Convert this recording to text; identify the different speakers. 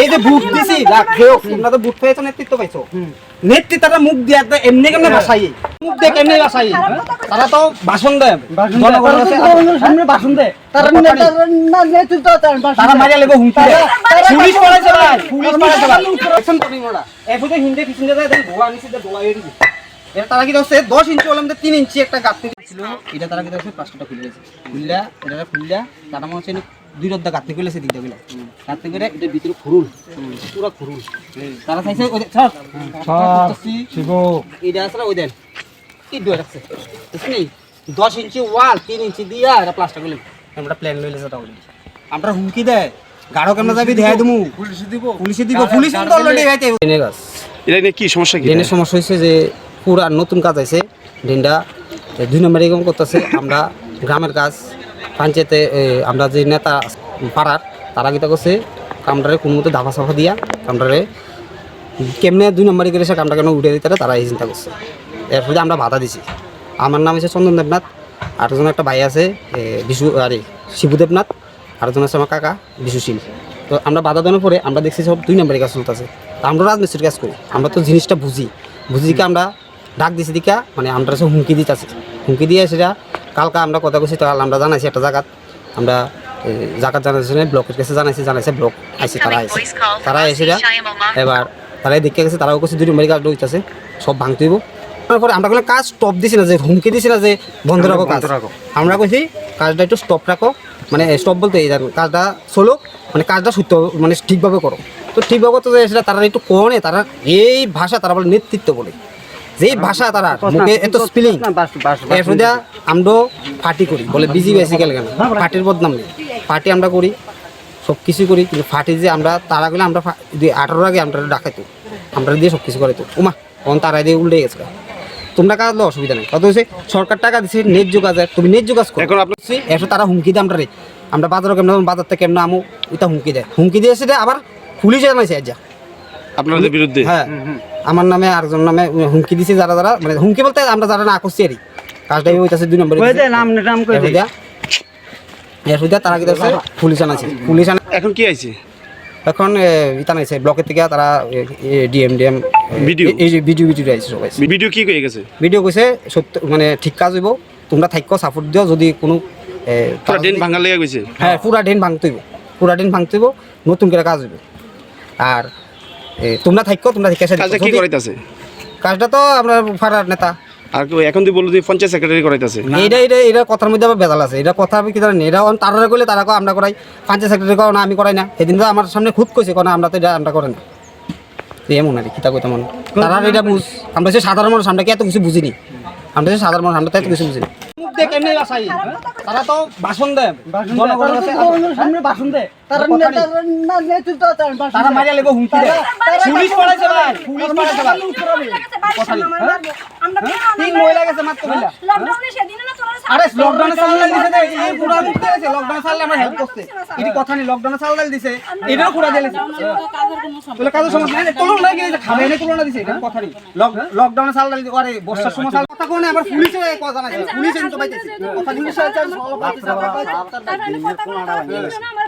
Speaker 1: এই যে বুট দিছি রাখ খেয়েও তোমরা তো বুট পেয়েছ নেতৃত্ব পাইছো। নেতৃত্বটা মুখ দিয়ে এমনি কেমনে বাসাই মুখ দিয়ে কেমনে বাসাই তারা তো ভাষণ দেয় জনগণের সামনে ভাষণ দেয়
Speaker 2: তারা
Speaker 1: কথা
Speaker 2: নেতা
Speaker 1: নেই।
Speaker 2: না নেতৃত্ব তারা
Speaker 1: মারিয়া লেগে হুমকি পুলিশ পড়াইছে ভাই পুলিশ পড়াইছে ভাই। অ্যাকশন করি মোরা এফুতে হিন্দে পিছনে যায় ধোয়া নিচে ধোয়া এড়ি এটা তারা কি হচ্ছে দশ ইঞ্চি তিন ইঞ্চি একটা গাঁথনি ছিল। এটা তারা কি প্লাস্টারটা খুলে গেছে খুললা এটা খুললা তারা মনে হচ্ছে দুই রদ্দা গাঁথনি খুলেছে দিকটা গুলো। গাঁথনি করে এটা ভিতরে খুরুল পুরো খুরুল তারা চাইছে ওই
Speaker 3: শিব
Speaker 1: এটা আসলে ওই দেন। কি দুই রাখছে বুঝছি নেই দশ ইঞ্চি ওয়াল তিন ইঞ্চি দিয়া এটা প্লাস্টার করলে আমরা প্ল্যান লইলে সেটা অলরেডি আমরা হুমকি দেয় গাঢ় কেমন যাবি দিমু পুলিশে দিব। পুলিশে দিব। পুলিশ তো অলরেডি হইতে ড্রেনের গাছ
Speaker 4: এটা নিয়ে কি সমস্যা কি?
Speaker 1: ড্রেনের সমস্যা হয়েছে যে পুরা নতুন কাজ আছে ড্রেনটা দুই নম্বর এরকম করতেছে। আমরা গ্রামের কাজ পঞ্চায়েতে আমরা যে নেতা পাড়ার, তারা কিতা করছে? কামটারে কোনো মতো দাফা সাফা দিয়া কামটারে কেমনে দুই নম্বরে করে সে কামটা কেন উঠে দিতে তারা এই চিন্তা করছে। এরপরে আমরা বাধা দিছি। আমার নাম হচ্ছে চন্দন দেবনাথ, আরেকজন একটা ভাই আছে বিশু, আরে, শিবু দেবনাথ, আরেকজন আছে আমার কাকা বিশুশীল তো আমরা বাধা দেওয়ার পরে আমরা দেখছি সব দুই নম্বরে কাজ চলতেছে। তো আমরা রাজমিস্ত্রির কাজ করি। আমরা তো জিনিসটা বুঝি। বুঝি দিকে আমরা ডাক দিছি দিকা মানে আমরা সব হুমকি দিতেছি। হুমকি দিয়ে সেটা কালকা আমরা কথা কইছি তো কাল আমরা জানাইছি একটা জায়গাত আমরা জায়গা জানাইছি না, ব্লকের কাছে জানাইছি জানাইছে ব্লক আইসি তারা আইসি। তারা এসে এবার তারাই দেখে গেছে তারাও কাছে দুই নম্বরে কাজ রইতেছে সব ভাঙতে দিব তারপরে আমরা কোনো কাজ স্টপ দিছি না যে হুমকি দিছি না যে বন্ধ রাখো কাজ। আমরা কইছি কাজটা একটু স্টপ রাখো মানে স্টপ বলতে এই কাজটা চলো মানে কাজটা সত্য মানে ঠিকভাবে করো। তো ঠিকভাবে তো যে সেটা তারা একটু কনে তারা এই ভাষা তারা বলে নেতৃত্ব বলে। যেই ভাষা তারা মুখে এত স্পেলিং এরপরে আমরা পার্টি করি বলে বিজি বেসিক্যাল কেন? পার্টির বদনাম নেই। পার্টি আমরা করি সব কিছু করি কিন্তু ফাটি যে আমরা তারা গেলে আমরা দুই আঠারোর আগে আমরা ডাকাইতো আমরা দিয়ে সব কিছু করাইতো। উমা তখন তারা দিয়ে উল্টে গেছে। তোমরা কাজ অসুবিধা নেই? কত হয়েছে সরকার টাকা দিচ্ছে নেট যোগাযোগ তুমি নেট যোগাযোগ করো।
Speaker 4: এখন আপনার
Speaker 1: এরপর তারা হুমকি দেয় আমরা রে। আমরা বাজারও কেমন বাজার থেকে কেমন আমু? এটা হুমকি দেয়। হুমকি দিয়ে সেটা আবার পুলিশে জানাইছে আজ
Speaker 4: আপনাদের বিরুদ্ধে?
Speaker 1: হ্যাঁ। আমার নামে আরেকজন নামে হুমকি দিছে যারা যারা মানে হুমকি বলতে আমরা যারা না করছি আর কাজটাই হইতাছে দুই নম্বরে।
Speaker 2: নাম নাম কই দে
Speaker 1: এরপর তারা কি করছে পুলিশ আনাইছে। পুলিশ আনা
Speaker 4: এখন কি আইছে?
Speaker 1: এখন এ, ইতা নাইছে ব্লকের থেকে তারা ডিএম ডিএম
Speaker 4: BDO?
Speaker 1: এই যে ভিডিও ভিডিও আইছে সবাই।
Speaker 4: ভিডিও কি কয়ে গেছে?
Speaker 1: ভিডিও কইছে সত্য মানে ঠিক কাজ হইব তোমরা থাক্য সাপোর্ট দিও যদি কোনো
Speaker 4: পুরা
Speaker 1: তারা
Speaker 4: ভাঙা লেগে গেছে
Speaker 1: হ্যাঁ পুরা ড্রেন ভাঙতে হইব। পুরা ড্রেন ভাঙতে নতুন করে কাজ হইব। আর তোমরা থাকো তোমরা থাক্য
Speaker 4: কাজটা কি করাইতাছে?
Speaker 1: কাজটা তো আমরা ফারার নেতা।
Speaker 4: আর এখন তুই বলল পঞ্চায়েত সেক্রেটারি করাইতাছে।
Speaker 1: এইটা এটা এটা কথার মধ্যে আবার বেজাল আছে। এটা কথা আমি কি জানি এটা তারা করলে তারা কয় আমরা করাই। পঞ্চায়েত সেক্রেটারি করো না আমি করাই না। সেদিন তো আমার সামনে খুদ কইছে কোনো আমরা তো এটা আমরা করে না। তো এমন আর কি কিতা কইতাম মনে তারা এটা বুঝ। আমরা সে সাধারণ মানুষ আমরা কি এত কিছু বুঝিনি? আমরা সে সাধারণ মানুষ আমরা তো এত কিছু বুঝিনি। তারা তো ভাষণ দেয়।
Speaker 2: সামনে ভাষণ দে তারা নেতৃত্ব তারা
Speaker 1: মারিয়া লেগে হুমকি দেয়। পুলিশ পড়াইছে ভাই। পুলিশ পড়াইছে ভাই। তিন মহিলা গেছে মাত্র মহিলা
Speaker 5: লকডাউনে সেদিন না তোরা
Speaker 1: আরে লকডাউনে চালাল দিছে এই পুরা মুক্ত গেছে লকডাউনে চালালে আমরা হেল্প করতে এটি কথা নি লকডাউনে চালাল দিছে এটাও পুরা দিলে তাহলে কাজের সমস্যা নাই তোলো না গেলে খাবে এনে তুলনা দিছে এটা কথা নেই লকডাউনে চালাল দিছে আরে বর্ষার সময় সাল কথা কোনে আবার পুলিশে কথা নাই পুলিশে তো পাইতেছে কথা পুলিশ আছে
Speaker 5: আমার